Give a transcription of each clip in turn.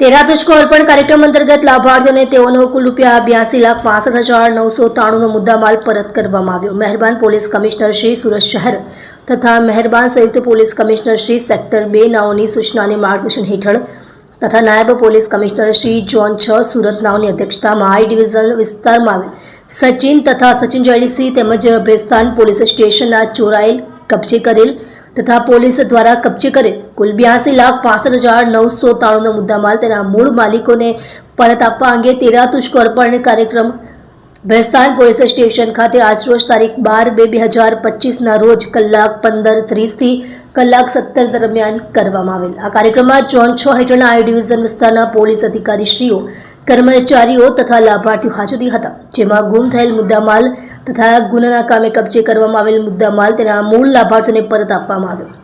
તેરા તુષ્કો અર્પણ કાર્યક્રમ અંતર્ગત લાભાર્થીઓને તેઓનો કુલ રૂપિયા બ્યાસી લાખ પાસઠ હજાર નવસો ત્રાણુંનો મુદ્દામાલ પરત કરવામાં આવ્યો. મહેરબાન પોલીસ કમિશનર શ્રી સુરત શહેર તથા મહેરબાન સંયુક્ત પોલીસ કમિશનર શ્રી સેક્ટર બે નાઓની સૂચનાને માર્ગદર્શન હેઠળ તથા નાયબ પોલીસ કમિશનર શ્રી જોન છ સુરત નાઓની અધ્યક્ષતામાં આઈ ડિવિઝન વિસ્તારમાં સચિન તથા સચિન જેડીસી તેમજ ભેસ્તાન પોલીસ સ્ટેશનના ચોરાયેલ કબજે કરેલ તથા પોલીસ દ્વારા કબજે કરેલ કુલ બ્યાસી લાખ પાસઠ હજાર નવસો ત્રાણુંનો મુદ્દામાલ તેના મૂળ માલિકોને પરત આપવા અંગે તેરા અર્પણ કાર્યક્રમ ભેસ્તાન પોલીસ સ્ટેશન ખાતે આજરોજ તારીખ બાર બે બે હજાર પચીસના રોજ કલાક પંદર ત્રીસથી કલાક સત્તર દરમિયાન કરવામાં આવેલ. આ કાર્યક્રમમાં જોન છ હેઠળના આઈ ડિવિઝન વિસ્તારના પોલીસ અધિકારીશ્રીઓ કર્મચારીઓ તથા લાભાર્થીઓ હાજરી હતા, જેમાં ગુમ થયેલ મુદ્દામાલ તથા ગુનાના કામે કબજે કરવામાં આવેલ મુદ્દામાલ તેના મૂળ લાભાર્થીઓને પરત આપવામાં આવ્યો.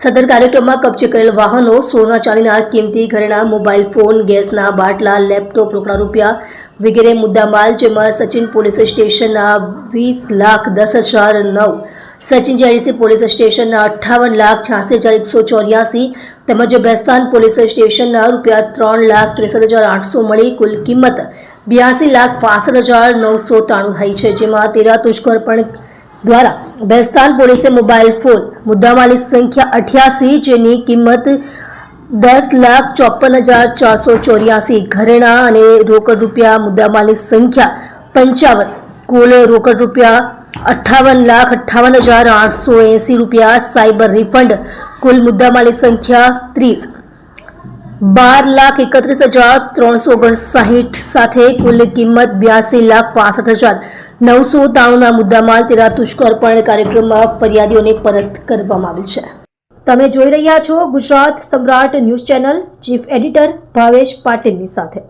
સદર કાર્યક્રમમાં કબજે કરેલ વાહનો, સોના ચાંદીના કિંમતી ઘરેણા, મોબાઈલ ફોન, ગેસના બાટલા, લેપટોપ, રોકડા રૂપિયા વગેરે મુદ્દામાલ, જેમાં સચિન પોલીસ સ્ટેશનના વીસ લાખ દસ હજાર નવ સચિન જેડીસી પોલીસ સ્ટેશનના અઠ્ઠાવન લાખ છ્યાસી હજાર એકસો ચોર્યાસી તેમજ બેસ્તાન પોલીસ સ્ટેશનના રૂપિયા ત્રણ લાખ ત્રેસઠ હજાર આઠસો મળી કુલ કિંમત બ્યાસી લાખ પાસઠ હજાર નવસો ત્રાણું થઈ છે, જેમાં તેરા તુષ્કર પણ દ્વારા બેસ્તાન પોલીસે મોબાઈલ ફોન મુદ્દામાલી સંખ્યા અઠ્યાસી, જેની કિંમત દસ લાખ ચોપન હજાર ચારસો ચોર્યાસી, ઘરેણા અને રોકડ રૂપિયા મુદ્દામાલી સંખ્યા પંચાવન, કુલ રોકડ રૂપિયા અઠ્ઠાવન લાખ અઠ્ઠાવન હજાર આઠસો એંસી રૂપિયા સાયબર રિફંડ. કુલ મુદ્દામાલી સંખ્યા ત્રીસ. બાર લાખ એકત્રીસ હજાર ત્રણસો ઓગણસાઠ સાથે કુલ કિંમત બ્યાસી લાખ પાસઠ હજાર નવસો ત્રાણુંના મુદ્દામાલ તેના તુષ્કર્પણ કાર્યક્રમમાં ફરિયાદીઓને પરત કરવામાં આવેલ છે. તમે જોઈ રહ્યા છો Gujarat Samrat news channel chief editor Bhavesh પાટીલની સાથે.